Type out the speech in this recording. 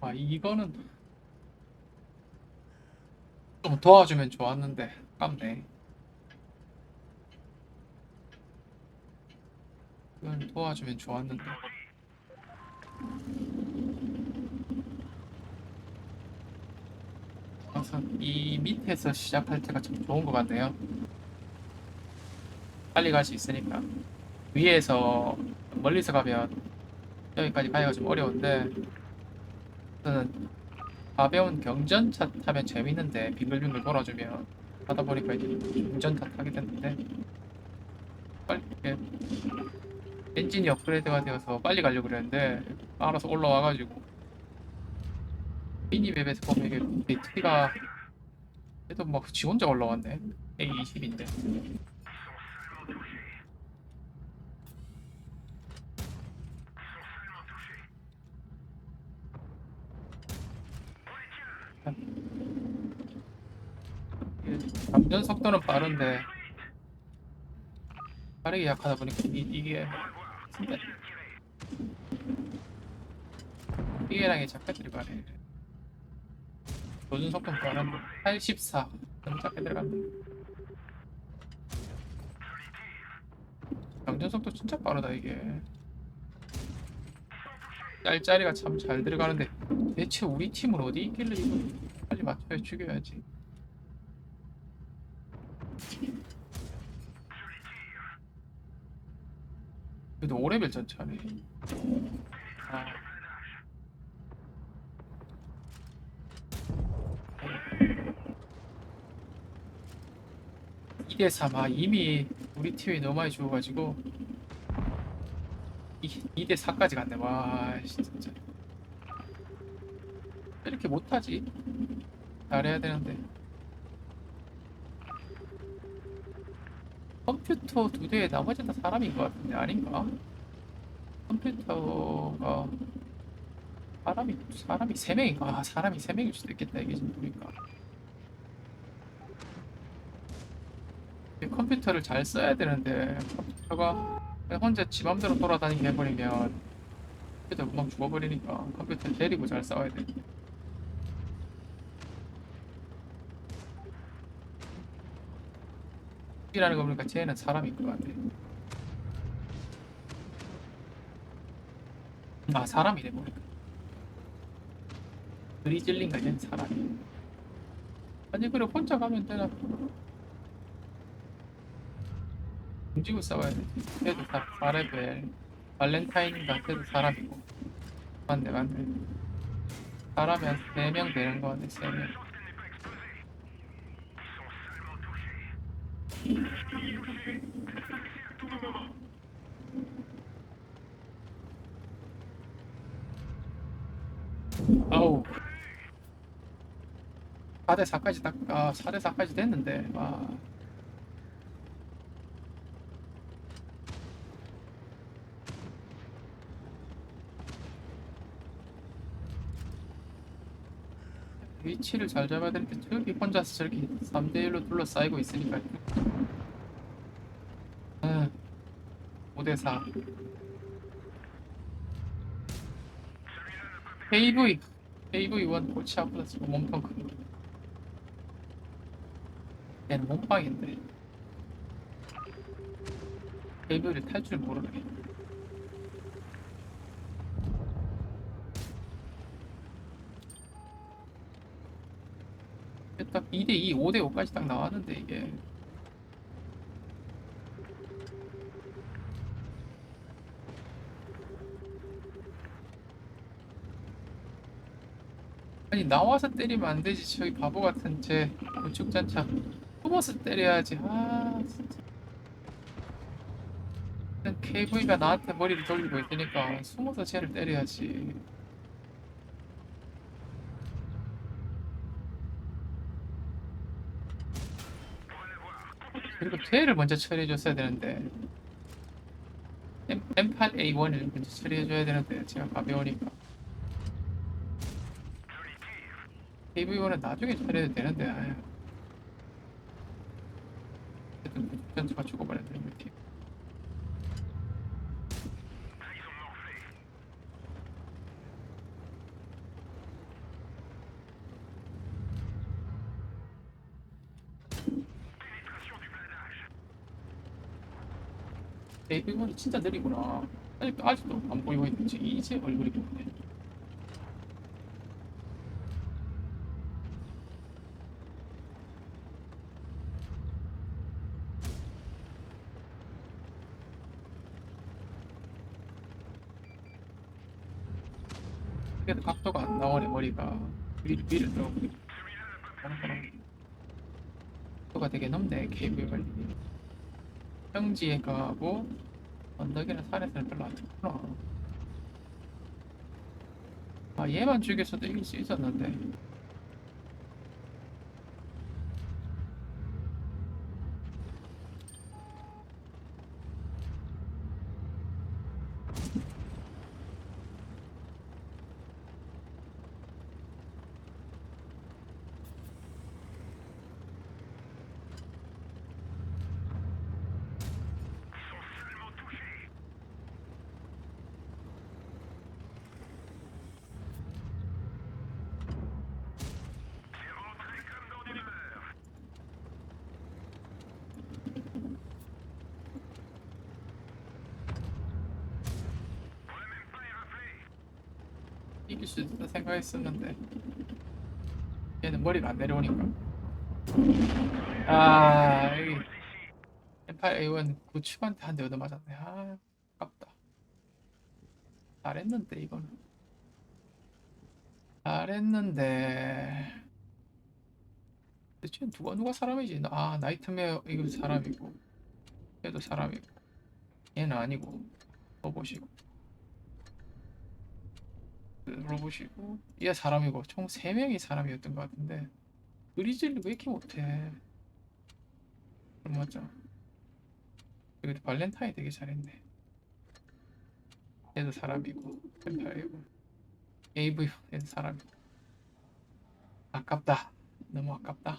아 이거는 좀 도와주면 좋았는데 아깝네. 이건 도와주면 좋았는데. 그래서 이 밑에서 시작할 때가 참 좋은 것 같네요. 빨리 갈 수 있으니까 위에서 멀리서 가면 여기까지 가기가 좀 어려운데 저는 가벼운 경전차 타면 재밌는데 빙글빙글 돌아주면 하다 보니까 이제 중전차 타게 됐는데 빨리 이렇게 엔진이 업그레이드가 되어서 빨리 가려고 그랬는데 알아서 올라와가지고 미니맵에서 보면 이게 배트리가 그래도 막 지 혼자 올라왔네. A20인데 감전 속도는 빠른데 빠르게 약하다 보니까 이, 이게 진짜 이게랑이 작가들이 말해 조준 속도는 빠른데 84 너무 작게 들어간다. 감전 속도 진짜 빠르다 이게. 짤짤이가 참 잘 들어가는데 대체 우리 팀은 어디 있길래 이거 빨리 맞춰야 죽여야지 그래도 5레벨 전차네. 아. 이대 3, 아, 이미 우리 팀이 너무 많이 죽어가지고 2, 대 4까지 갔네. 와, 씨, 진짜. 왜 이렇게 못하지? 잘해야 되는데. 컴퓨터 두 대에 나머지 다 사람인 것 같은데 아닌가? 컴퓨터가 사람이 사람이 세 명인가? 아, 사람이 세 명일 수도 있겠다 이게 지금 보니까 이 컴퓨터를 잘 써야 되는데 컴퓨터가 혼자 지 맘대로 돌아다니게 해버리면 컴퓨터 금방 죽어버리니까 컴퓨터 데리고 잘 싸워야 돼. 이라는 거 보니까 쟤는 사람인 것 같아. 아 사람이네 보니까. 그리 찔린 거쟤 사람이. 아니 그래 혼자 가면 되나? 움직이고 싸워야 돼. 걔도 다 4레벨. 발렌타인인가 걔도 사람이고. 맞네 맞네. 사람이 한 3명 되는 거 같네 3명. 아우 4대 4까지 딱, 아, 4대 4까지 됐는데, 와. 위치를 잘 잡아야 되는데, 저기 혼자서 저렇게 3대 1로 둘러싸이고 있으니까. 아, 5대4. AV, AV1 골치 아프다, 지금 몸통 큰 거. 얘는 몸빵인데. AV를 탈 줄 모르네. 딱 2대2, 5대5까지 딱 나왔는데, 이게. 아니 나와서 때리면 안 되지. 저기 바보 같은 제 건축잔차. 숨어서 때려야지. 아 진짜. KV가 나한테 머리를 돌리고 있으니까 숨어서 쟤를 때려야지. 그리고 쟤를 먼저 처리해줬어야 되는데. M, M8A1을 먼저 처리해줘야 되는데 제가 가벼우니까 KV1은 나중에 처리해도 되는데 아유. 어쨌든 전체가 죽어버려야 되는 거지 KV1이 진짜 느리구나. 아직도, 아직도 안 보이고 있는지 이제 얼굴이 보이네. 그래도 각도가 안 나오네 머리가. 위를 위를 들어오고 각도가 되게 높네 케이블 관리 평지에 가고 언덕이나 산에서는 별로 안 좋구나. 아 얘만 죽였어도 이길 수 있었는데 이길 수 있다 생각했었는데 얘는 머리가 안 내려오니까. 아 여기 엠파이어 A1 구축한테 한 대 얻어맞았네. 아 아깝다. 잘했는데 이거는. 잘했는데. 대체 누가 누가 사람이지? 아 나이트메어 이거 사람이고. 얘도 사람이고. 얘는 아니고. 로봇이고. 그 로봇이고 얘 사람이고 총 3명이 사람이었던 것 같은데. 그리즐리 왜 이렇게 못해? 맞죠? 그리고 발렌타인 되게 잘했네. 얘도 사람이고 템파이고. AV 얘도 사람이고. 아깝다. 너무 아깝다